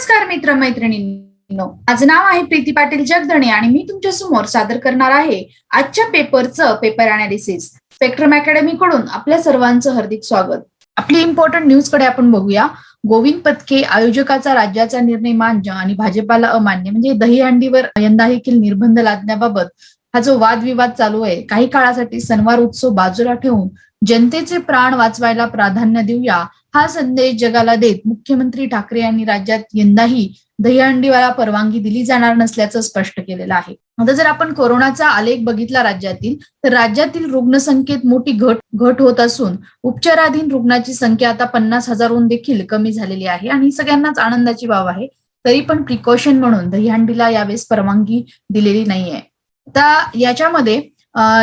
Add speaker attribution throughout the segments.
Speaker 1: नमस्कार मित्र मैत्रिणींनो माझं नाव आहे प्रीती पाटील जगधणे आणि मी तुमच्यासमोर सादर करणार आहे आजच्या पेपरचं पेपर अनालिसिस स्पेक्ट्रम अकॅडमी कडून आपल्या सर्वांचं हार्दिक स्वागत. आपली इम्पॉर्टंट न्यूजकडे आपण बघूया. गोविंद पत्के आयोजकाचा राज्याचा निर्णय मान्य आणि भाजपाला अमान्य. म्हणजे दहीहंडीवर यंदा देखील निर्बंध लादण्याबाबत हा जो वादविवाद चालू आहे काही काळासाठी सणवार उत्सव बाजूला ठेवून जनतेचे प्राण वाचवायला प्राधान्य देऊया. हा संदेश जगाला देत मुख्यमंत्री ठाकरे यांनी राज्यात यंदाही दहीहंडीवाला परवानगी दिली जाणार नसल्याचं स्पष्ट केलेलं आहे. आता जर आपण कोरोनाचा आलेख बघितला राज्यातील तर राज्यातील रुग्णसंख्येत मोठी घट घट होत असून उपचाराधीन रुग्णाची संख्या आता पन्नास हजारहून देखील कमी झालेली आहे आणि सगळ्यांनाच आनंदाची बाब आहे. तरी पण प्रिकॉशन म्हणून दहीहंडीला यावेळेस परवानगी दिलेली नाहीये. आता याच्यामध्ये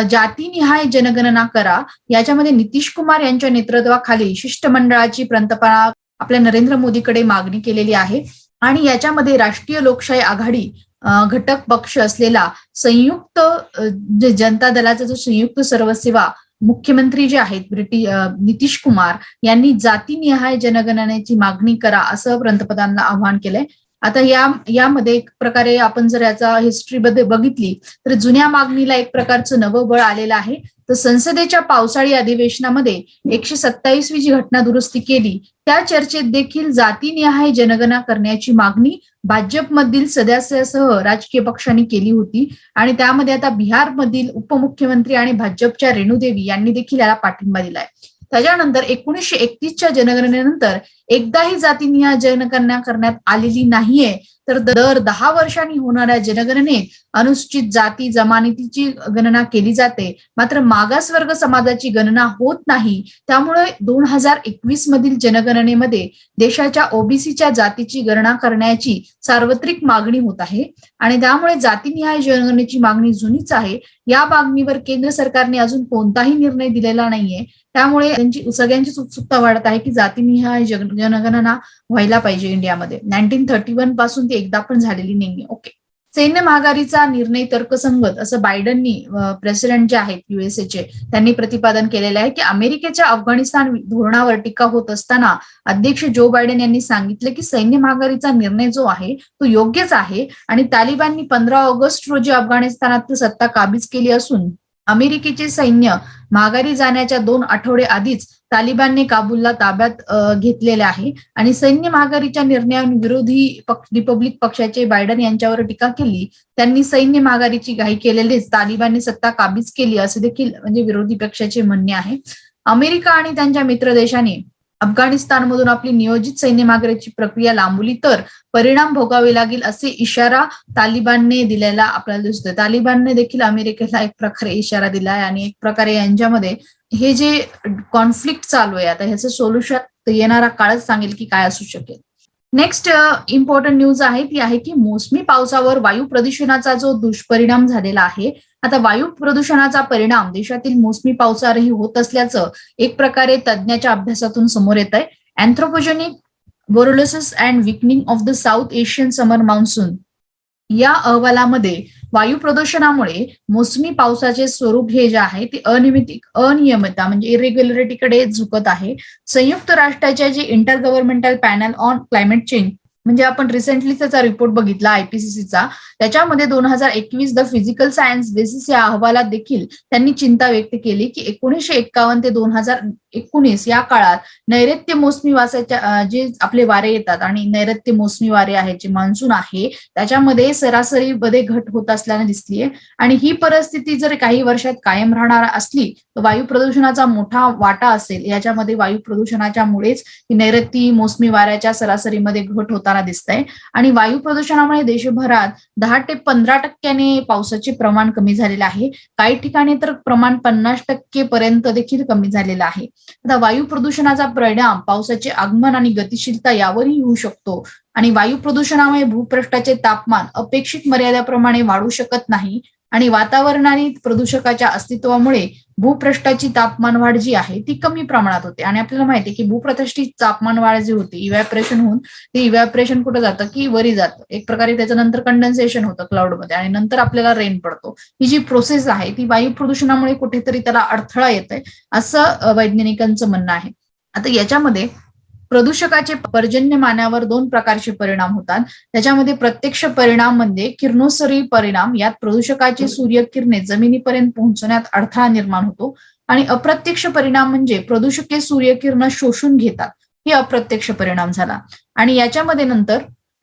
Speaker 1: जातीनिहाय जनगणना करा. याच्यामध्ये नितीश कुमार यांच्या नेतृत्वाखाली शिष्टमंडळाची पंतप्रधान आपल्या नरेंद्र मोदीकडे मागणी केलेली आहे. आणि याच्यामध्ये राष्ट्रीय लोकशाही आघाडी घटक पक्ष असलेला संयुक्त जनता दलाचा जो संयुक्त सर्वसेवा मुख्यमंत्री जे आहेत ब्रिटिश नितीश कुमार यांनी जातीनिहाय जनगणनेची मागणी करा असं पंतप्रधानांना आवाहन केलंय. आता या यामध्ये एक प्रकारे आपण जर याचा हिस्ट्री मध्ये बघितली तर जुन्या मागणीला एक प्रकारचं नवं बळ आलेलं आहे. तर संसदेच्या पावसाळी अधिवेशनामध्ये एकशे सत्तावीसवी जी घटना दुरुस्ती केली त्या चर्चेत देखील जातीनिहाय जनगणना करण्याची मागणी भाजपमधील सदस्यासह राजकीय पक्षांनी केली होती. आणि त्यामध्ये आता बिहारमधील उपमुख्यमंत्री आणि भाजपच्या रेणुदेवी यांनी देखील याला पाठिंबा दिलाय. त्याच्यानंतर एकोणीसशे एकतीसच्या जनगणनेनंतर एकदाही जातीनिहाय जनगणना करण्यात आलेली नाहीये तर दर दहा वर्षांनी होणाऱ्या जनगणनेत अनुसूचित जाती जमानतीची गणना केली जाते. मात्र मागासवर्ग समाजाची गणना होत नाही. त्यामुळे दोन हजार एकवीस मधील जनगणनेमध्ये देशाच्या ओबीसीच्या जातीची गणना करण्याची सार्वत्रिक मागणी होत आहे. आणि त्यामुळे जातीनिहाय जनगणनेची मागणी जुनीच आहे. या मागणीवर केंद्र सरकारने अजून कोणताही निर्णय दिलेला नाहीये. त्यामुळे त्यांची सगळ्यांचीच उत्सुकता वाढत आहे की जातीनिहाय जनगणना व्हायला पाहिजे इंडियामध्ये. नाईन्टीन थर्टी वनपासून ती एकदा पण झालेली नाहीये. ओके सैन्य महागारीचा निर्णय तर्कसंगत असं बायडननी प्रेसिडेंट जे आहेत युएसएचे त्यांनी प्रतिपादन केलेलं आहे की अमेरिकेच्या अफगाणिस्तान धोरणावर टीका होत असताना अध्यक्ष जो बायडन यांनी सांगितलं की सैन्य महागारीचा निर्णय जो आहे तो योग्यच आहे आणि तालिबाननी पंधरा ऑगस्ट रोजी अफगाणिस्तानात सत्ता काबीज केली असून अमेरिकेचे सैन्य माघारी जाण्याच्या दोन आठवडे आधीच तालिबानने काबूलला ताब्यात घेतलेले आहे. आणि सैन्य माघारीच्या निर्णयावर विरोधी रिपब्लिक पक्षाचे बायडन यांच्यावर टीका केली. त्यांनी सैन्य माघारीची घाई केलेलीच तालिबानने सत्ता काबीज केली असे देखील म्हणजे विरोधी पक्षाचे म्हणणे आहे. अमेरिका आणि त्यांच्या मित्र देशाने अफगाणिस्तानमधून आपली नियोजित सैन्य मागण्याची प्रक्रिया लांबवली तर परिणाम भोगावे लागेल असे इशारा तालिबानने दिलेला आपल्याला दिसतोय. तालिबानने देखील अमेरिकेला एक प्रकारे इशारा दिलाय आणि एक प्रकारे यांच्यामध्ये हे जे कॉन्फ्लिक्ट चालू आहे आता ह्याचं सोल्युशन येणारा काळच सांगेल की काय असू शकेल. नेक्स्ट इम्पॉर्टंट न्यूज आहे ती आहे की मोसमी पावसावर वायू प्रदूषणाचा जो दुष्परिणाम झालेला आहे आता वायू प्रदूषणाचा परिणाम देशातील मोसमी पावसावरही होत असल्याचं एक प्रकारे तज्ज्ञाच्या अभ्यासातून समोर येत आहे anthropogenic बोरोलोसिस and weakening of the South Asian summer monsoon या अहवालामध्ये वायू प्रदूषणामुळे मोसमी पावसाचे स्वरूप हे जे आहे ते अनियमित अनियमितता म्हणजे इरेग्युलरिटीकडे झुकत आहे. संयुक्त राष्ट्राच्या जे intergovernmental panel on climate change म्हणजे आपण रिसेंटली त्याचा रिपोर्ट बघितला आयपीसीसीचा त्याच्यामध्ये दोन हजार एकवीस द फिजिकल सायन्स बेसिस या अहवालात देखील त्यांनी चिंता व्यक्त केली की एकोणीसशे एक्कावन्न ते दोन हजार एकोणीस या काळात नैऋत्य मोसमी वासाच्या जे आपले वारे येतात आणि नैऋत्य मोसमी वारे आहेत जे मान्सून आहे त्याच्यामध्ये सरासरीमध्ये घट होत असल्याने दिसलीये. आणि ही परिस्थिती जर काही वर्षात कायम राहणार असली तर वायू प्रदूषणाचा मोठा वाटा असेल. याच्यामध्ये वायू प्रदूषणाच्या मुळेच नैऋत्य मोसमी वाऱ्याच्या सरासरीमध्ये घट होताना दिसत आहे आणि वायू प्रदूषणामुळे देशभरात दहा ते पंधरा टक्क्याने पावसाचे प्रमाण कमी झालेलं आहे. काही ठिकाणी तर प्रमाण पन्नास टक्के पर्यंत देखील कमी झालेलं आहे. आता वायू प्रदूषणाचा परिणाम पावसाचे आगमन आणि गतिशीलता यावरही होऊ शकतो. आणि वायू प्रदूषणामुळे भूपृष्ठाचे तापमान अपेक्षित मर्यादेप्रमाणे वाढू शकत नाही. आणि वातावरणाने प्रदूषकाच्या अस्तित्वामुळे भूपृष्ठाची तापमान वाढ जी आहे ती कमी प्रमाणात होते. आणि आपल्याला माहिती आहे की भूपृष्ठाची तापमान वाढ जी होती इव्हॅपरेशन होऊन ते इव्हॅपरेशन कुठं जातं? की वरी जातं. एक प्रकारे त्याच्यानंतर कंडेन्सेशन होतं क्लाउडमध्ये आणि नंतर आपल्याला रेन पडतो. ही जी प्रोसेस आहे ती वायू प्रदूषणामुळे कुठेतरी त्याला अडथळा येत आहे असं वैज्ञानिकांचं म्हणणं आहे. आता याच्यामध्ये प्रदूषकाचे पर्जन्यमानावर दोन प्रकारचे परिणाम होतात. त्याच्यामध्ये प्रत्यक्ष परिणाम म्हणजे किरणोत्सर्गी परिणाम. यात प्रदूषकाची सूर्यकिरणे जमिनीपर्यंत पोहोचण्यात अडथळा निर्माण होतो. आणि अप्रत्यक्ष परिणाम म्हणजे प्रदूषके सूर्यकिरण शोषून घेतात. हे अप्रत्यक्ष परिणाम झाला. आणि याच्यामध्ये नंतर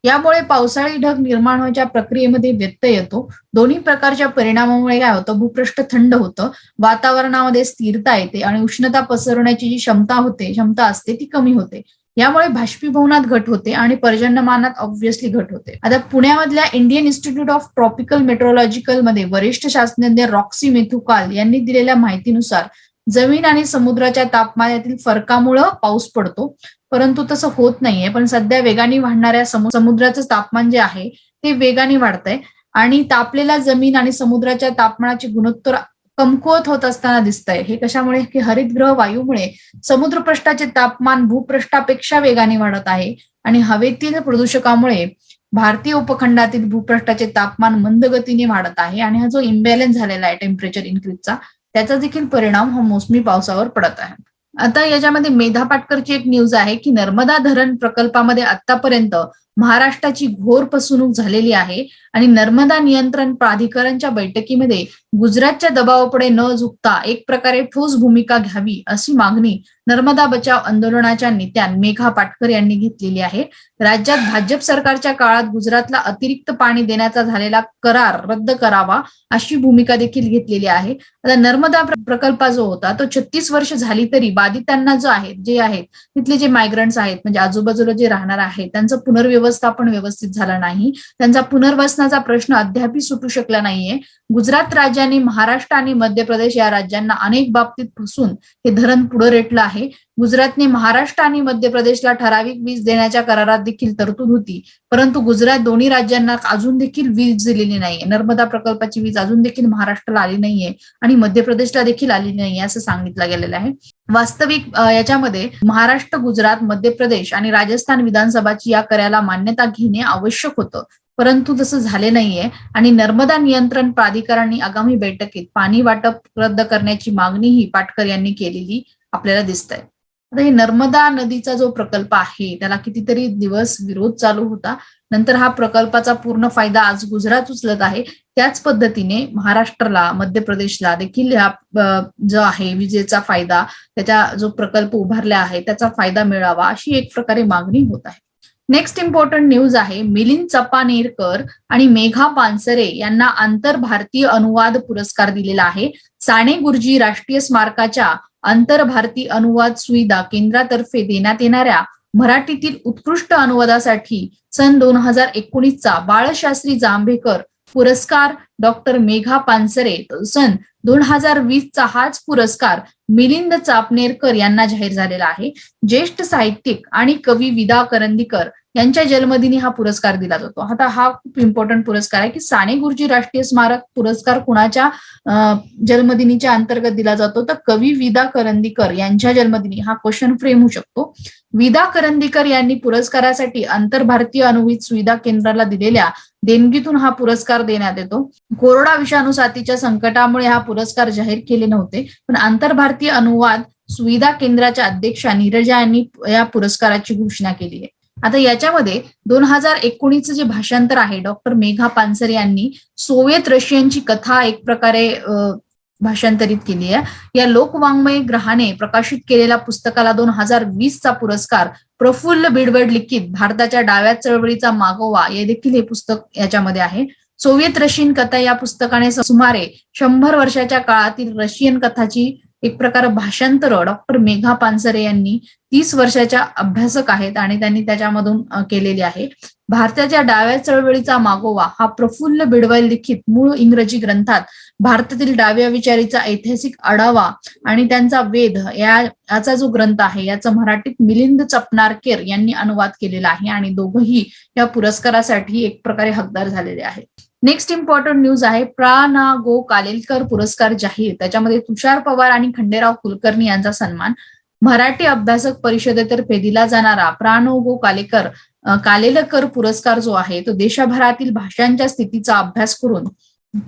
Speaker 1: यामुळे पावसाळी ढग निर्माण व्हायच्या प्रक्रियेमध्ये व्यत्यय येतो. दोन्ही प्रकारच्या परिणामामुळे काय होतं? भूपृष्ठ थंड होतं. वातावरणामध्ये स्थिरता येते आणि उष्णता पसरवण्याची जी क्षमता होते क्षमता असते ती कमी होते. यामुळे बाष्पीभवनात घट होते आणि पर्जन्यमानात ऑब्व्हियसली घट होते. आता पुण्यामधल्या इंडियन इन्स्टिट्यूट ऑफ ट्रॉपिकल मेट्रोलॉजिकलमध्ये वरिष्ठ शास्त्रज्ञ रॉक्सी मेथुकाल यांनी दिलेल्या माहितीनुसार जमीन आणि समुद्राच्या तापमानातील फरकामुळं पाऊस पडतो. परंतु तसं होत नाहीये. पण सध्या वेगाने वाढणाऱ्या समुद्राचं तापमान जे आहे ते वेगाने वाढतंय. आणि तापलेल्या जमीन आणि समुद्राच्या तापमानाची गुणोत्तर कमकुवत होत असताना दिसतंय. हे कशामुळे? की हरितग्रह वायूमुळे समुद्रपृष्ठाचे तापमान भूपृष्ठापेक्षा वेगाने वाढत आहे. आणि हवेतील प्रदूषकामुळे भारतीय उपखंडातील भूपृष्ठाचे तापमान मंदगतीने वाढत आहे. आणि हा जो इम्बॅलन्स झालेला आहे टेम्परेचर इन्क्रीजचा त्याचा देखील परिणाम हा मोसमी पावसावर पडत आहे. आता याच्यामध्ये मेधा पाटकरची एक न्यूज आहे की नर्मदा धरण प्रकल्पामध्ये आतापर्यंत महाराष्ट्राची घोर फसवणूक झालेली आहे आणि नर्मदा नियंत्रण प्राधिकरणच्या बैठकीमध्ये गुजरातच्या दबावापुढे न झुकता एक प्रकारे ठोस भूमिका घ्यावी अशी मागणी नर्मदा बचाव आंदोलनाच्या नेत्या मेघा पाटकर यांनी घेतलेली आहे. राज्यात भाजप सरकारच्या काळात गुजरातला अतिरिक्त पाणी देण्याचा झालेला करार रद्द करावा अशी भूमिका देखील घेतलेली आहे. आता नर्मदा प्रकल्प जो होता तो छत्तीस वर्ष झाली तरी बाधितांना जो आहे जे आहेत तिथले जे मायग्रंट्स आहेत म्हणजे आजूबाजूला जे राहणार आहेत त्यांचं व्यवस्थापन व्यवस्थित झालं नाही. त्यांचा पुनर्वसनाचा प्रश्न अद्यापही सुटू शकला नाहीये. गुजरात राज्याने महाराष्ट्र आणि मध्य प्रदेश या राज्यांना अनेक बाबतीत फसून हे धरण पुढे रेटलं आहे. गुजरातने महाराष्ट्र आणि मध्य प्रदेशला ठराविक वीज देण्याच्या करारात देखील तरतूद होती. परंतु गुजरात दोन्ही राज्यांना अजून देखील वीज दिलेली नाहीये. नर्मदा प्रकल्पाची वीज अजून देखील महाराष्ट्राला आली नाहीये आणि मध्य प्रदेशला देखील आली नाहीये असं सांगितलं गेलेलं आहे. वास्तविक याच्यामध्ये महाराष्ट्र गुजरात मध्य प्रदेश आणि राजस्थान विधानसभाची या कराला मान्यता घेणे आवश्यक होतं. परंतु तसं झाले नाहीये आणि नर्मदा नियंत्रण प्राधिकरणाने आगामी बैठकीत पाणी वाटप रद्द करण्याची मागणीही पाटकर यांनी केलेली आपल्याला दिसत आहे आता हे नर्मदा नदीचा जो प्रकल्प आहे त्याला कितीतरी दिवस विरोध चालू होता. नंतर हा प्रकल्पाचा पूर्ण फायदा आज गुजरात उचलत आहे. त्याच पद्धतीने महाराष्ट्राला मध्य प्रदेशला देखील हा जो आहे विजेचा फायदा त्याचा जो प्रकल्प उभारला आहे त्याचा फायदा मिळावा अशी एक प्रकारे मागणी होत आहे. नेक्स्ट इम्पॉर्टंट न्यूज आहे मिलिंद चपानेरकर आणि मेघा पानसरे यांना आंतर भारतीय अनुवाद पुरस्कार दिलेला आहे. साने गुरुजी राष्ट्रीय स्मारकाच्या आंतर भारतीय अनुवाद सुविधा केंद्रातर्फे देण्यात येणाऱ्या मराठीतील उत्कृष्ट अनुवादासाठी सन दोन हजार एकोणीसचा बाळशास्त्री जांभेकर पुरस्कार डॉक्टर मेघा पानसरे सन दोन हजार वीसचा हाच पुरस्कार मिलिंद चापनेरकर यांना जाहीर झालेला आहे. ज्येष्ठ साहित्यिक आणि कवी विदा करंदीकर यांच्या जन्मदिनी हा पुरस्कार दिला जातो. आता हा खूप इम्पॉर्टंट पुरस्कार आहे की साने गुरुजी राष्ट्रीय स्मारक पुरस्कार कुणाच्या जन्मदिनीच्या अंतर्गत दिला जातो? तर कवी विदा करंदीकर यांच्या जन्मदिनी हा क्वेश्चन फ्रेम होऊ शकतो. विदा करंदीकर यांनी पुरस्कारासाठी आंतरभारतीय अनुवित सुविधा केंद्राला दिलेल्या देणगीतून हा पुरस्कार देण्यात येतो. कोरोना विषाणू साथीच्या संकटामुळे हा पुरस्कार जाहीर केले नव्हते पण आंतरभारतीय अनुवाद सुविधा केंद्राच्या अध्यक्षा नीरजा यांनी या पुरस्काराची घोषणा केली आहे. आता याच्यामध्ये दोन हजार एकोणीसचं जे भाषांतर आहे डॉक्टर मेघा पानसरे यांनी सोवियत रशियनची कथा एक प्रकारे भाषांतरित केली आहे. या लोकवाङ्मय ग्रहाने प्रकाशित केलेल्या पुस्तकाला दोन हजार वीसचा पुरस्कार प्रफुल्ल बिडवड लिखित भारताच्या डाव्या चळवळीचा मागोवा हे देखील हे पुस्तक याच्यामध्ये आहे. सोवियत रशियन कथा या पुस्तकाने सुमारे शंभर वर्षाच्या काळातील रशियन कथाची एक प्रकार भाषांतर डॉक्टर मेघा पानसरे यांनी तीस वर्षाच्या अभ्यासक आहेत आणि त्यांनी त्याच्यामधून केलेली आहे. भारताच्या डाव्या चळवळीचा मागोवा हा प्रफुल्ल बिडवाल लिखित मूळ इंग्रजी ग्रंथात भारतातील डाव्या विचारीचा ऐतिहासिक आढावा आणि त्यांचा वेध या याचा जो ग्रंथ आहे याचा मराठीत मिलिंद चपनारकेर यांनी अनुवाद केलेला आहे आणि दोघही या पुरस्कारासाठी एक प्रकारे हकदार झालेले आहेत. नेक्स्ट इम्पॉर्टंट न्यूज आहे प्रा ना गो कालेलकर पुरस्कार जाहीर त्याच्यामध्ये तुषार पवार आणि खंडेराव कुलकर्णी यांचा सन्मान. मराठी अभ्यासक परिषदेतर्फे दिला जाणारा प्राणोगो कालेकर कालेलकर पुरस्कार जो आहे तो देशभरातील भाषांच्या स्थितीचा अभ्यास करून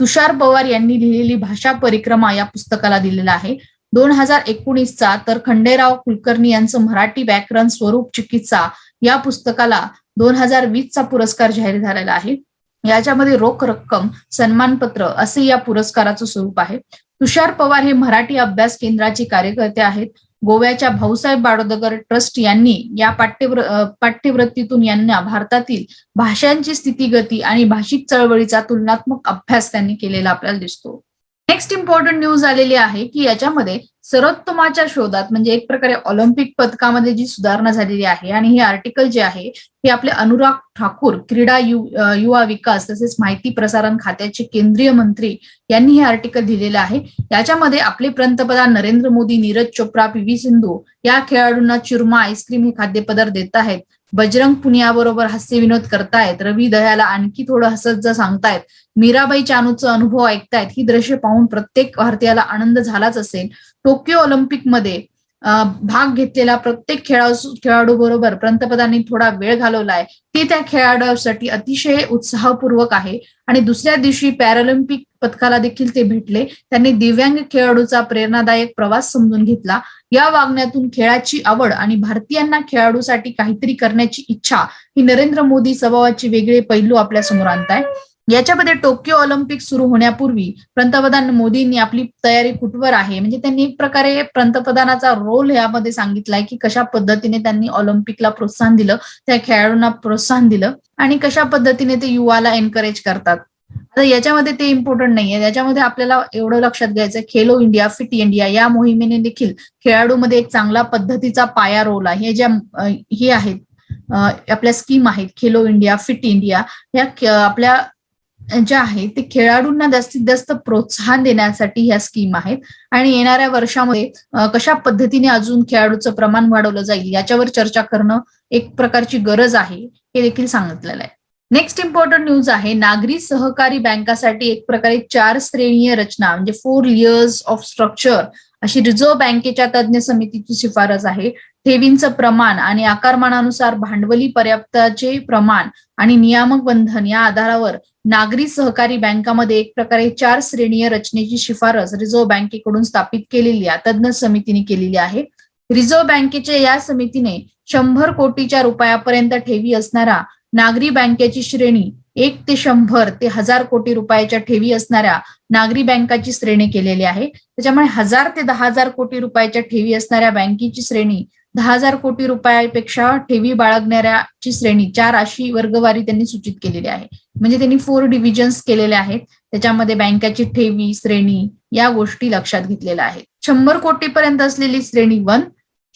Speaker 1: तुषार पवार यांनी लिहिलेली भाषा परिक्रमा या पुस्तकाला दिलेला आहे. दोन हजार एकोणीसचा तर खंडेराव कुलकर्णी यांचं मराठी व्याकरण स्वरूप चिकित्सा या पुस्तकाला दोन हजार वीसचा पुरस्कार जाहीर झालेला आहे. याच्यामध्ये रोख रक्कम सन्मानपत्र असे या पुरस्काराचं स्वरूप आहे. तुषार पवार हे मराठी अभ्यास केंद्राचे कार्यकर्ते आहेत. गोव्याच्या भाऊसाहेब बाडोदकर ट्रस्ट यांनी या पाठ्यव्र पाठ्यवृत्तीतून यांना भारतातील भाषांची स्थितीगती आणि भाषिक चळवळीचा तुलनात्मक अभ्यास त्यांनी केलेला आपल्याला दिसतो. नेक्स्ट इम्पॉर्टंट न्यूज आलेली आहे की याच्यामध्ये सर्वोत्तमाच्या शोधात म्हणजे एक प्रकारे ऑलिम्पिक पदकामध्ये जी सुधारणा झालेली आहे आणि हे आर्टिकल जे आहे हे आपले अनुराग ठाकूर क्रीडा यु युवा विकास तसेच माहिती प्रसारण खात्याचे केंद्रीय मंत्री यांनी हे आर्टिकल दिलेलं आहे. याच्यामध्ये आपले पंतप्रधान नरेंद्र मोदी नीरज चोप्रा पी व्ही सिंधू या खेळाडूंना चुरमा आईस्क्रीम हे खाद्यपदार्थ देत आहेत. बजरंग पुनियाबरोबर हास्यविनोद करतायत. रवी दह्याला आणखी थोडं हसत जा सांगतायत मीराबाई चानूचा अनुभव ऐकतायत ही दृश्य पाहून प्रत्येक भारतीयाला आनंद झालाच असेल. टोकियो ऑलिम्पिकमध्ये भाग घेतलेला प्रत्येक खेळाडू खेळाडू बरोबर पंतप्रधानांनी थोडा वेळ घालवलाय. ते त्या खेळाडूसाठी अतिशय उत्साहपूर्वक आहे. आणि दुसऱ्या दिवशी पॅरालिम्पिक पथकाला देखील ते भेटले. त्यांनी दिव्यांग खेळाडूचा प्रेरणादायक प्रवास समजून घेतला. या वागण्यातून खेळाची आवड आणि भारतीयांना खेळाडूसाठी काहीतरी करण्याची इच्छा ही नरेंद्र मोदी स्वभावाचे वेगळे पैलू आपल्यासमोर आणताय याच्यामध्ये टोकियो ऑलिम्पिक सुरू होण्यापूर्वी पंतप्रधान मोदींनी आपली तयारी कुठवर आहे? म्हणजे त्यांनी एक प्रकारे पंतप्रधानाचा रोल यामध्ये सांगितलाय की कशा पद्धतीने त्यांनी ऑलिम्पिकला प्रोत्साहन दिलं त्या खेळाडूंना प्रोत्साहन दिलं आणि कशा पद्धतीने ते युवाला एनकरेज करतात. आता याच्यामध्ये ते इम्पॉर्टंट नाहीये. याच्यामध्ये आपल्याला एवढं लक्षात घ्यायचं खेलो इंडिया फिट इंडिया या मोहिमेने देखील खेळाडूमध्ये एक चांगला पद्धतीचा पाया रोल आहे. हे ज्या हे आहेत आपल्या स्कीम आहेत खेलो इंडिया फिट इंडिया ह्या आपल्या जे आहे ते खेळाडूंना जास्तीत जास्त प्रोत्साहन देण्यासाठी ह्या स्कीम आहेत. आणि येणाऱ्या वर्षामध्ये कशा पद्धतीने अजून खेळाडूचं प्रमाण वाढवलं जाईल याच्यावर चर्चा करणं एक प्रकारची गरज आहे हे देखील सांगितलेलं आहे. नेक्स्ट इम्पॉर्टंट न्यूज आहे नागरी सहकारी बँकासाठी एक प्रकारे चार श्रेणीय रचना म्हणजे फोर इयर्स ऑफ स्ट्रक्चर अशी रिझर्व्ह बँकेच्या तज्ज्ञ समितीची शिफारस आहे. ठेवींचं प्रमाण आणि आकारमानानुसार भांडवली पर्याप्ताचे प्रमाण आणि नियामक बंधन या आधारावर नागरी सहकारी बँकामध्ये एक प्रकारे चार श्रेणीय रचनेची शिफारस रिझर्व्ह बँकेकडून स्थापित केलेली तज्ज्ञ समितीने केलेली आहे. रिझर्व्ह बँकेच्या या समितीने शंभर कोटीच्या रुपयापर्यंत ठेवी असणारा नागरी बँकेची श्रेणी एक ते शंभर ते हजार कोटी रुपयाच्या ठेवी असणाऱ्या नागरी बँकाची श्रेणी केलेली आहे. त्याच्यामुळे हजार ते दहा हजार कोटी रुपयाच्या ठेवी असणाऱ्या बँकेची श्रेणी दहा हजार कोटी रुपयापेक्षा ठेवी बाळगणाऱ्याची श्रेणी चार अशी वर्गवारी त्यांनी सूचित केलेली आहे. म्हणजे त्यांनी फोर डिव्हिजन्स केलेले आहेत. त्याच्यामध्ये बँकेची ठेवी श्रेणी या गोष्टी लक्षात घेतलेल्या आहेत. शंभर कोटीपर्यंत असलेली श्रेणी वन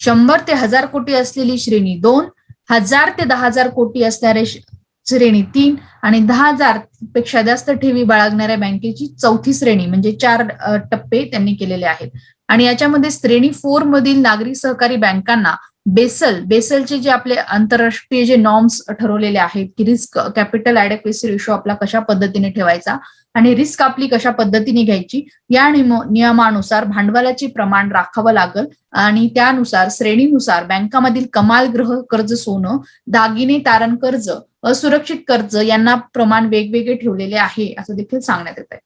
Speaker 1: शंभर ते हजार कोटी असलेली श्रेणी दोन हजार ते दहा हजार कोटी असणारे श्रेणी तीन आणि दहा हजारपेक्षा जास्त ठेवी बाळगणाऱ्या बँकेची चौथी श्रेणी म्हणजे चार टप्पे त्यांनी केलेले आहेत. आणि याच्यामध्ये श्रेणी फोर मधील नागरी सहकारी बँकांना बेसल बेसलचे जे आपले आंतरराष्ट्रीय जे नॉर्म्स ठरवलेले आहेत की रिस्क कॅपिटल ऍडेक्वेसी रेशो आपला कशा पद्धतीने ठेवायचा आणि रिस्क आपली कशा पद्धतीने घ्यायची या नियमानुसार भांडवलाचे प्रमाण राखावं लागल आणि त्यानुसार श्रेणीनुसार बँकामधील कमाल ग्रह कर्ज सोनं दागिने तारण कर्ज असुरक्षित कर्ज यांना प्रमाण वेगवेगळे ठेवलेले आहे असं देखील सांगण्यात येत आहे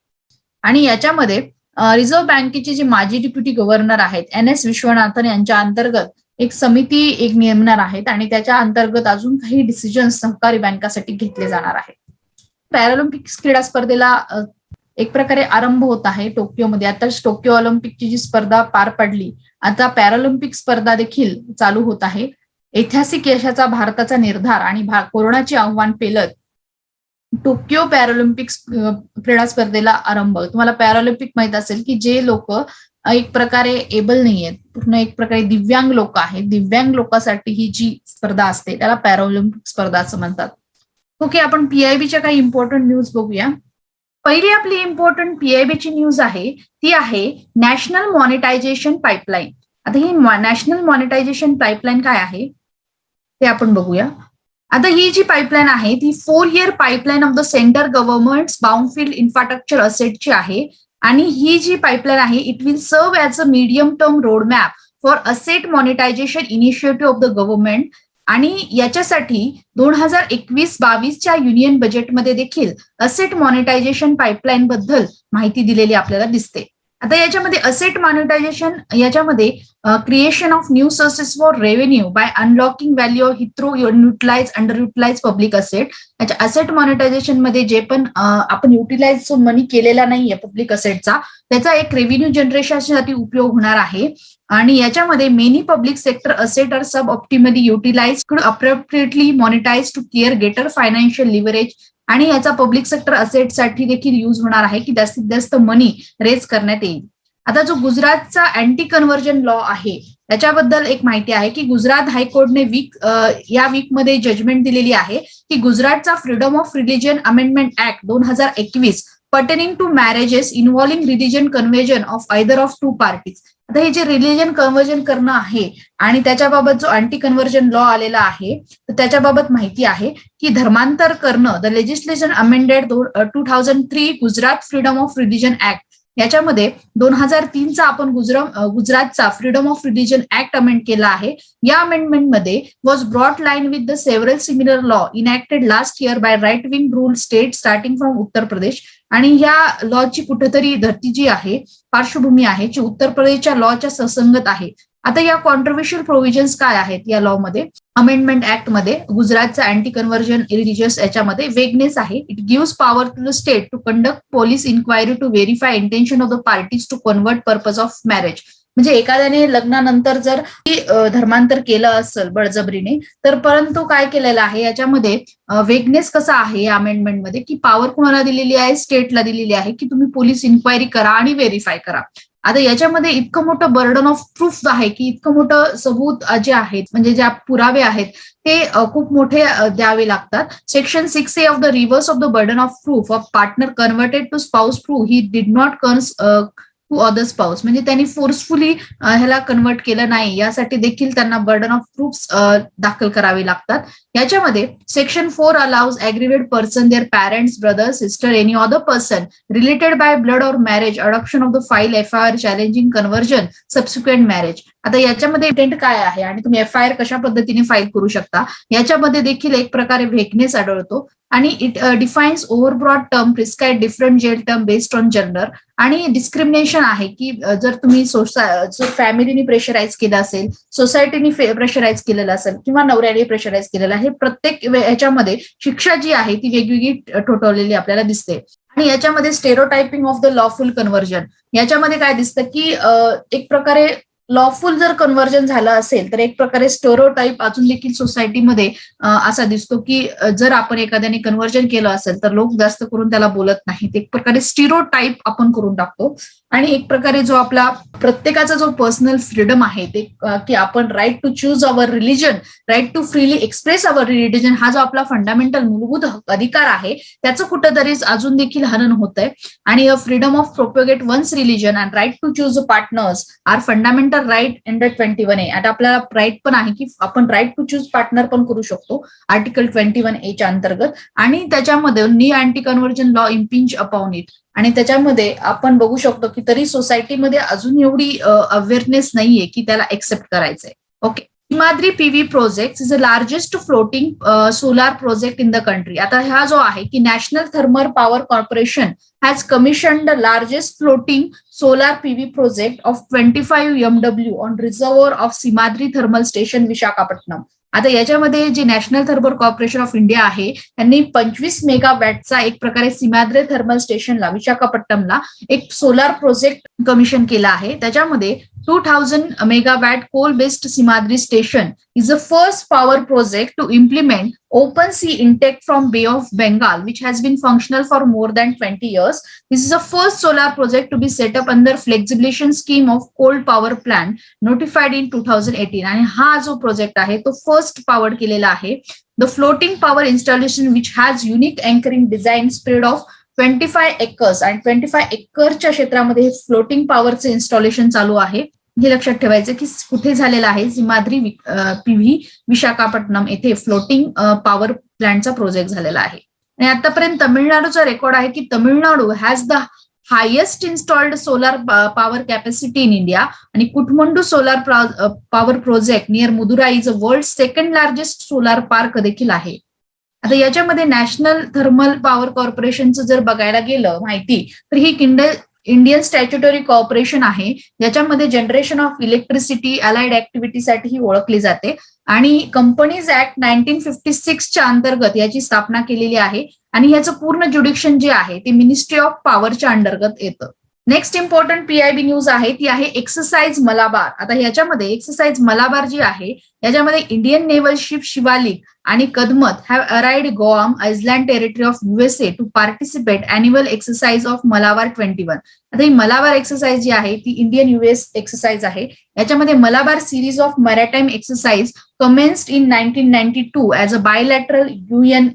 Speaker 1: आणि याच्यामध्ये रिझर्व्ह बँकेचे जे माजी डिप्युटी गव्हर्नर आहेत एन एस विश्वनाथन यांच्या अंतर्गत एक समिती एक नेमणार आहेत आणि त्याच्या अंतर्गत अजून काही डिसिजन सहकारी बँकासाठी घेतले जाणार आहेत. पॅरालिम्पिक्स क्रीडा स्पर्धेला एक प्रकारे आरंभ होत आहे टोकियोमध्ये. आता टोकियो ऑलिम्पिकची जी स्पर्धा पार पडली आता पॅरालिम्पिक स्पर्धा देखील चालू होत आहे. ऐतिहासिक यशाचा भारताचा निर्धार आणि कोरोनाचे आव्हान पेलत टोकियो पॅरालिम्पिक्स क्रीडा स्पर्धेला आरंभ. तुम्हाला पॅरालिम्पिक माहीत असेल की जे लोक एक प्रकारे एबल नाही आहेत पूर्ण एक प्रकारे दिव्यांग लोक आहेत. दिव्यांग लोकांसाठी ही जी स्पर्धा असते त्याला पॅरालिम्पिक स्पर्धा असं म्हणतात. ओके आपण पीआयबीच्या काही इम्पॉर्टंट न्यूज बघूया. पहिली आपली इम्पॉर्टंट पीआयबीची न्यूज आहे ती आहे नॅशनल मॉनिटायझेशन पाईपलाईन आता ही नॅशनल मॉनिटायझेशन पाईपलाईन काय आहे ते आपण बघूया. आता ही जी पाईपलाईन आहे ती four year pipeline of the centre government brownfield infrastructure असेटची आहे. आणि ही जी पाईपलाईन आहे it will serve as a medium term road map for asset monetisation initiative of the government आणि याच्यासाठी दोन हजार एकवीस बावीसच्या युनियन बजेटमध्ये देखील असेट मॉनिटायझेशन पाईपलाईन बद्दल माहिती दिलेली आपल्याला दिसते. आता याच्यामध्ये असेट मॉनिटायझेशन याच्यामध्ये creation of new sources for revenue by unlocking value hitherto utilise under utilise public asset याच्या असेट मॉनिटायझेशनमध्ये जे पण आपण युटिलाइज मनी केलेला नाहीये पब्लिक असेटचा त्याचा एक रेव्हेन्यू जनरेशनसाठी उपयोग होणार आहे. आणि याच्यामध्ये many public sector asset are suboptimally utilise appropriately monetise to care greater financial leverage आणि याचा पब्लिक सेक्टर असेटसाठी देखील यूज होणार आहे की जास्तीत जास्त मनी रेज करण्यात येईल. आता जो गुजरातचा अँटी कन्व्हर्जन लॉ आहे त्याच्याबद्दल एक माहिती आहे की गुजरात हायकोर्टने वीक या वीकमध्ये जजमेंट दिलेली आहे की गुजरातचा freedom of religion amendment act दोन हजार एकवीस pertaining to marriages involving religion conversion of either of two parties आता हे जे रिलिजन कन्व्हर्जन करणं आहे आणि त्याच्याबाबत जो अँटी कन्व्हर्जन लॉ आलेला आहे तर त्याच्याबाबत माहिती आहे की धर्मांतर करणं the legislation amended two thousand three Gujarat freedom of religion act याच्यामध्ये दोन हजार तीनचा आपण गुजरात गुजरातचा freedom of religion act amend केला आहे. या अमेंडमेंटमध्ये was broad line with the several similar law enacted last year by right wing rule state starting from Uttar Pradesh आणि या लॉची कुठेतरी धरती जी आहे पार्श्वभूमी आहे जी उत्तर प्रदेशच्या लॉच्या ससंगत आहे. आता या कॉन्ट्रोवर्शियल प्रोव्हिजन्स काय आहेत या लॉ मध्ये? अमेंडमेंट ऍक्टमध्ये गुजरातचा अँटी कन्व्हर्जन रिलिजियस याच्यामध्ये वेगनेस आहे. It gives power to the state to conduct police inquiry to verify intention of the parties to convert purpose of marriage म्हणजे एखाद्याने लग्नानंतर जर धर्मांतर केलं असेल बळजबरीने तर परंतु काय केलेलं आहे? याच्यामध्ये वेगनेस कसा आहे या अमेंडमेंटमध्ये की पॉवर कोणाला दिलेली आहे? स्टेटला दिलेली आहे? की तुम्ही पोलीस इन्क्वायरी करा आणि व्हेरीफाय करा? आता याच्यामध्ये इतकं मोठं बर्डन ऑफ प्रूफ आहे की इतकं मोठं सबूत जे आहेत म्हणजे ज्या पुरावे आहेत ते खूप मोठे द्यावे लागतात. Section six A of the reverse of the burden of proof of partner converted to spouse proof he did not cons to other spouse म्हणजे त्यांनी फोर्सफुली ह्याला कन्वर्ट केलं नाही. यासाठी देखील त्यांना बर्डन ऑफ प्रूफ दाखल करावे लागतात. याच्यामध्ये section four allows aggrieved person their parents brother sister any other person related by blood or marriage adoption of the file F I R challenging conversion subsequent marriage आता याच्यामध्ये intent काय आहे? आणि तुम्ही एफ आय आर कशा पद्धतीने file करू शकता? याच्यामध्ये देखील एक प्रकारे वेगनेस आढळतो. आणि it defines overbroad term prescribe different jail term based on gender आणि डिस्क्रिमिनेशन आहे की uh, जर तुम्ही सोसाय जर फॅमिलीने प्रेशराईज केलं असेल सोसायटीने प्रेशराईज केलेलं असेल किंवा नवऱ्याने प्रेशराईज केलेलं आहे प्रत्येक याच्यामध्ये शिक्षा जी आहे ती वेगवेगळी ठोठवलेली आपल्याला दिसते. आणि याच्यामध्ये stereotyping of the lawful conversion याच्यामध्ये काय दिसतं की एक प्रकारे लॉफुल जर कन्व्हर्जन झालं असेल तर एक प्रकारे स्टेरोटाईप अजून देखील सोसायटीमध्ये असा दिसतो की जर आपण एखाद्याने कन्व्हर्जन केलं असेल तर लोक जास्त करून त्याला बोलत नाहीत. एक प्रकारे स्टिरो टाईप आपण करून टाकतो. आणि एक प्रकारे जो आपला प्रत्येकाचा जो पर्सनल फ्रीडम आहे ते की आपण right to choose our religion right to freely express our religion हा जो आपला फंडामेंटल मूलभूत अधिकार आहे त्याचं कुठंतरी अजून देखील हनन होत आहे आणि freedom of propagate one's religion and right to choose partners are fundamental right under twenty one A आता आपल्याला राईट पण आहे की आपण राईट टू चूज पार्टनर पण करू शकतो आर्टिकल ट्वेंटी वन एच्या अंतर्गत. आणि त्याच्यामध्ये नी anti conversion law impinge upon it आणि त्याच्यामध्ये आपण बघू शकतो की तरी सोसायटीमध्ये अजून एवढी अवेअरनेस नाहीये की त्याला एक्सेप्ट करायचंय. Okay Himadri PV project is the largest floating solar project in the country आता हा जो आहे की national thermal power corporation has commission the largest floating solar PV project of twenty five MW on reservoir of Simhadri thermal station Visakhapatnam आता याच्यामध्ये जे national thermal corporation of India आहे त्यांनी पंचवीस मेगावॅटचा एक प्रकारे सिमाद्रे थर्मल स्टेशनला विशाखापट्टणमला एक सोलार प्रोजेक्ट कमिशन केला आहे. त्याच्यामध्ये 2000 megawatt coal-based Simadri station is the first power project to implement open sea intake from Bay of Bengal, which has been functional for more than 20 years. This is the first solar project to be set up under flexibilization scheme of coal power plant notified in 2018. आणि हा जो project आहे तो first power केलेला आहे the floating power installation which has unique anchoring design spread of twenty five acres आणि twenty five एकरच्या क्षेत्रामध्ये हे फ्लोटिंग पॉवरचे इन्स्टॉलेशन चालू आहे. हे लक्षात ठेवायचं की कुठे झालेलं आहे? सिमाद्री पीव्ही विशाखापट्टणम येथे फ्लोटिंग पॉवर प्लांटचा प्रोजेक्ट झालेला आहे. आणि आतापर्यंत तमिळनाडूचा रेकॉर्ड आहे की Tamil Nadu has the highest installed solar power capacity in India आणि कुठमंडू solar power project near Madurai is a world second largest solar park देखील आहे. आता याच्यामध्ये नॅशनल थर्मल पॉवर कॉर्पोरेशनचं जर बघायला गेलं माहिती तर ही किंडल इंडियन स्टॅच्युटरी कॉर्पोरेशन आहे. ज्याच्यामध्ये जनरेशन ऑफ इलेक्ट्रिसिटी अलाइड ऍक्टिव्हिटीसाठी ही ओळखली जाते. आणि कंपनीज ऍक्ट नाईन्टीन फिफ्टी सिक्सच्या अंतर्गत याची स्थापना केलेली आहे. आणि याचं पूर्ण ज्युडिक्शन जे आहे ते मिनिस्ट्री ऑफ पॉवरच्या अंतर्गत येतं. नेक्स्ट इम्पॉर्टंट पीआयबी न्यूज आहे ती आहे एक्सरसाइज मलाबार. आता याच्यामध्ये एक्सरसाइज मलाबार जी आहे याच्यामध्ये इंडियन नेव्हल शिप शिवालिक आणि Kadmatt have arrived Guam island territory of USA to participate annual exercise of Malabar twenty one आता ही मलाबार एक्सरसाइज जी आहे ती इंडियन युएस एक्सरसाइज आहे. याच्यामध्ये Malabar series of maritime exercise commenced in nineteen ninety two as a bilateral UN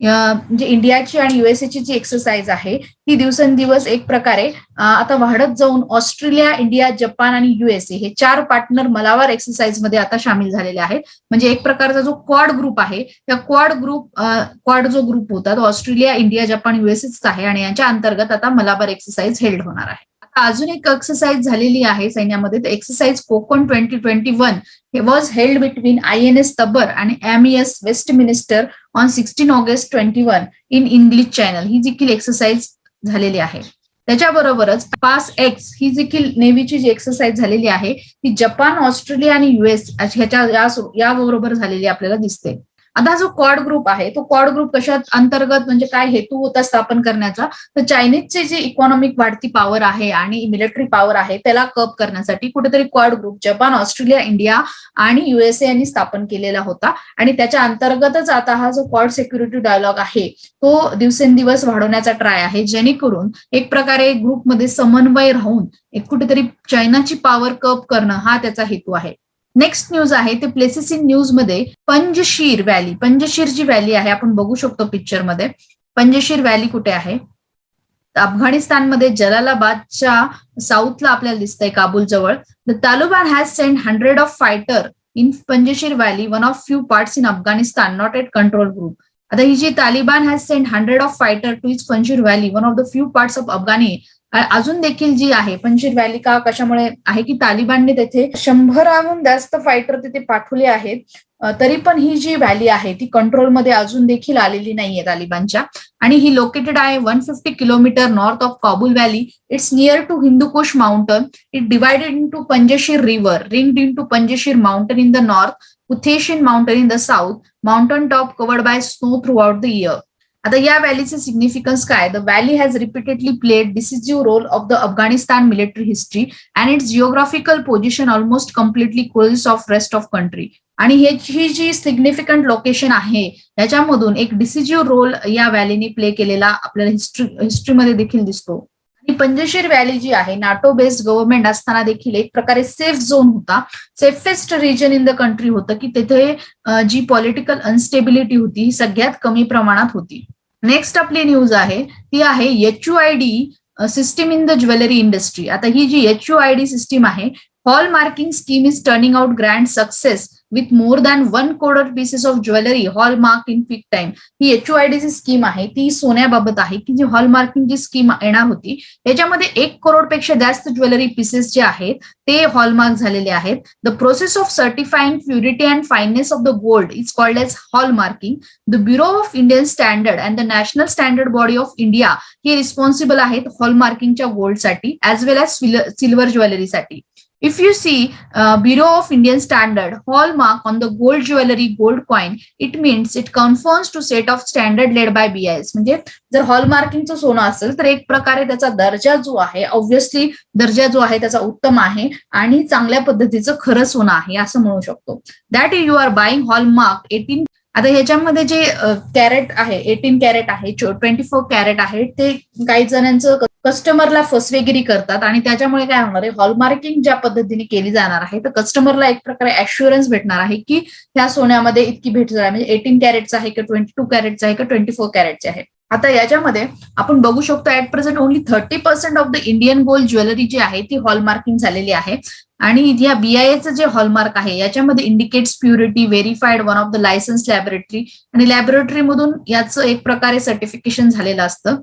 Speaker 1: म्हणजे इंडियाची आणि युएसएची जी एक्सरसाइज आहे ती दिवसेंदिवस एक प्रकारे आता वाढत जाऊन ऑस्ट्रेलिया इंडिया जपान आणि युएसए हे चार पार्टनर मलावार एक्सरसाइजमध्ये आता सामील झालेले आहेत. म्हणजे एक प्रकारचा जो क्वाड ग्रुप आहे त्या क्वाड ग्रुप क्वाड जो ग्रुप होता तो ऑस्ट्रेलिया इंडिया जपान युएसएच आहे आणि याच्या अंतर्गत आता मलाबार एक्सरसाइज हेल्ड होणार आहे. अजून एक एक्सरसाइज झालेली आहे सैन्यामध्ये. Exercise Konkan twenty twenty one हे was held between I N S Tabar आणि M S Westminster on sixteen August twenty one in English channel ही देखील एक्सरसाइज झालेली आहे. त्याच्याबरोबरच पास एक्स ही देखील नेव्हीची जी एक्सरसाइज झालेली आहे ती जपान ऑस्ट्रेलिया आणि युएस ह्याच्या याबरोबर झालेली आपल्याला दिसते. आता जो क्वाड ग्रुप आहे तो क्वाड ग्रुप कशात अंतर्गत म्हणजे काय हेतू होता स्थापन करण्याचा? तर चायनीजचे जे इकॉनॉमिक वाढती पॉवर आहे आणि मिलिटरी पॉवर आहे त्याला कप करण्यासाठी कुठेतरी quad group Japan Australia India आणि युएसए यांनी स्थापन केलेला होता. आणि त्याच्या अंतर्गतच आता हा जो क्वाड सिक्युरिटी डायलॉग आहे तो दिवसेंदिवस वाढवण्याचा ट्राय आहे जेणेकरून एक प्रकारे ग्रुपमध्ये समन्वय राहून एक कुठेतरी चायनाची पॉवर कप करणं हा त्याचा हेतू आहे. नेक्स्ट न्यूज आहे ते प्लेसेस इन न्यूजमध्ये पंजशीर व्हॅली पंजशीर जी व्हॅली आहे आपण बघू शकतो पिक्चरमध्ये पंजशीर व्हॅली कुठे आहे? अफगाणिस्तानमध्ये जलालाबादच्या साऊथला आपल्याला दिसतंय काबूल जवळ the Taliban has send hundred of fighter in Panjshir valley one of few parts in Afghanistan not at control group आता ही जी Taliban has send hundred of fighter to is Panjshir valley one of the few parts of Afghani अजून देखील जी आहे पंजीर valley का कशामुळे आहे की तालिबानने तेथे शंभराहून जास्त फायटर तिथे पाठवले आहेत. तरी पण ही जी व्हॅली आहे ती कंट्रोलमध्ये अजून देखील आलेली नाहीये तालिबानच्या. आणि ही लोकेटेड आहे one fifty kilometre north of Kabul valley it's near to Hindu Kush mountain it divided in to Panjshir river ring in to Panjshir mountain in the north उथेशियन mountain in the south mountain top covered by snow throughout the year आता या व्हॅलीचे significance काय? The valley has repeatedly played decisive role of the Afghanistan military history and its geographical position almost completely cuts off rest of country आणि ही जी significant location आहे याच्यामधून एक डिसिजिव्ह role या व्हॅलीने प्ले केलेला आपल्याला हिस्ट्री हिस्ट्रीमध्ये देखील दिसतो. आणि पंजशीर व्हॅली जी आहे नाटो बेस्ड गव्हर्नमेंट असताना देखील एक प्रकारे सेफ झोन होता. Safest region in the country होतं की तिथे जी पॉलिटिकल अनस्टेबिलिटी होती ही सगळ्यात कमी प्रमाणात होती. नेक्स्ट आपली न्यूज आहे. ती आहे H U I D system in the jewellery industry आता ही जी H U I D system आहे hallmarking scheme is turning out grand success with more than one crore pieces of jewellery hallmark in फिक time ही H U I D ची स्कीम आहे ती सोन्याबाबत आहे की जी हॉलमार्किंग जी स्कीम येणार होती याच्यामध्ये एक करोडपेक्षा जास्त ज्वेलरी पीसेस जे आहेत ते हॉलमार्क झालेले आहेत. The process of certifying purity and fineness of the gold is called as hallmarking the bureau of Indian standard and the national standard body of India हे रिस्पॉन्सिबल आहेत हॉलमार्किंगच्या गोल्डसाठी ऍज वेल एज सिल्वर ज्वेलरीसाठी If you see uh, Bureau of Indian Standard hallmark on the gold jewelry gold coin, it means it conforms to set of standard led by BIS. म्हणजे जर हॉलमार्किंगचं सोनं असेल तर एक प्रकारे त्याचा दर्जा जो आहे ऑब्व्हियसली दर्जा जो आहे त्याचा उत्तम आहे आणि चांगल्या पद्धतीचं खरं सोनं आहे असं म्हणू शकतो that you are buying hallmark eighteen आता ह्याच्यामध्ये जे कॅरेट आहे एटीन कॅरेट आहे ट्वेंटी फोर कॅरेट आहे ते काही जणांचं कस्टमरला फसवेगिरी करतात आणि त्याच्यामुळे काय होणार आहे हॉलमार्किंग ज्या पद्धतीने केली जाणार आहे तर कस्टमरला एक प्रकारे अश्युरन्स भेटणार आहे की ह्या सोन्यामध्ये इतकी भेट म्हणजे एटीन कॅरेटचं आहे का ट्वेंटी टू कॅरेटचं आहे का ट्वेंटी फोर कॅरेटचे आहे. आता याच्यामध्ये आपण बघू शकतो at present only thirty percent of the Indian gold jewellery जी आहे ती हॉलमार्किंग झालेली आहे. आणि या बीआयएचं जे हॉलमार्क आहे याच्यामध्ये indicates purity verified one of the licence laboratory आणि लॅबोरेटरी मधून याचं एक प्रकारे सर्टिफिकेशन झालेलं असतं.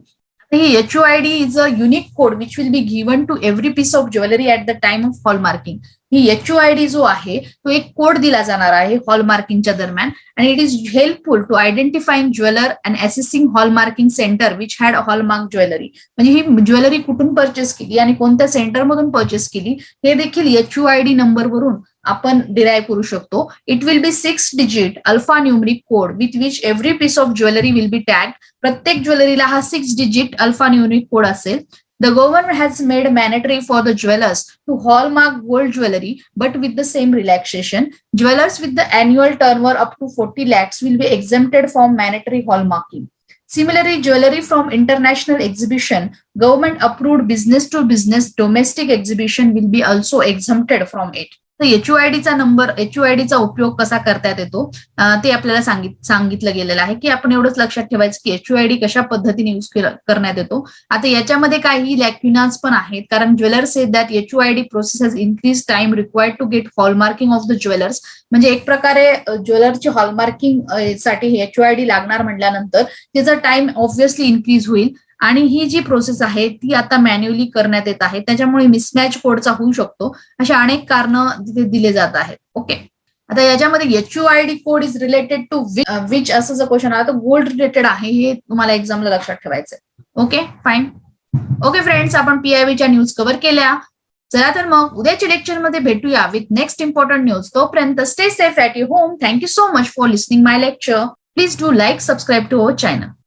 Speaker 1: H U I D is a unique code which will be given to every piece of jewellery at the time of hallmarking he H U I D जो आहे तो एक कोड दिला जाणार आहे हॉल मार्किंगच्या दरम्यान. आणि it is helpful to identifying jeweller and assessing hallmarking centre which had hallmark jewellery म्हणजे ही ज्वेलरी कुठून परचेस केली आणि कोणत्या सेंटरमधून परचेस केली हे देखील एच यू आय डी नंबरवरून आपण डिराईव्ह करू शकतो it will be six digit alphanumeric code with which every piece of jewellery will be tag प्रत्येक ज्वेलरीला हा six digit alphanumeric code असेल the government has made mandatory for the jewellers to hallmark gold jewellery but with the same relaxation jewellers with the annual turnover up to 40 lakhs will be exempted from mandatory hallmarking. Similarly, jewelry from international exhibition, government approved business to business domestic exhibition will be also exempted from it. तर एचयूआयडीचा number एचयूआयडीचा उपयोग कसा करता येतो ते आपल्याला सांगित सांगितलं गेलेलं आहे की आपण एवढंच लक्षात ठेवायचं की एचयूआयडी कशा पद्धतीने युज करण्यात येतो. आता याच्यामध्ये काही लॅक्युनाज पण आहेत कारण ज्वेलर्स हे that HUID process has increase time required to get hallmarking of the jewellers म्हणजे एक प्रकारे ज्वेलरची हॉलमार्किंगसाठी एचयूआयडी लागणार म्हटल्यानंतर त्याचा टाइम ऑब्व्हियसली इन्क्रीज होईल. आणि ही जी प्रोसेस आहे ती आता मॅन्युअली करण्यात येत आहे. त्याच्यामुळे मिसमॅच कोडचा होऊ शकतो. अशा अनेक कारण तिथे दिले जात आहेत. ओके आता याच्यामध्ये H U I D code is related to which असं जर क्वेश्चन आला तर गोल्ड रिलेटेड आहे हे तुम्हाला एक्झामला लक्षात ठेवायचंय. ओके फाईन ओके फ्रेंड्स आपण पीआयबीच्या न्यूज कव्हर केल्या. चला तर मग उद्याच्या लेक्चरमध्ये भेटूया विथ नेक्स्ट इम्पॉर्टंट न्यूज तोपर्यंत stay safe at you home thank you so much for listening my lecture please do like subscribe to our channel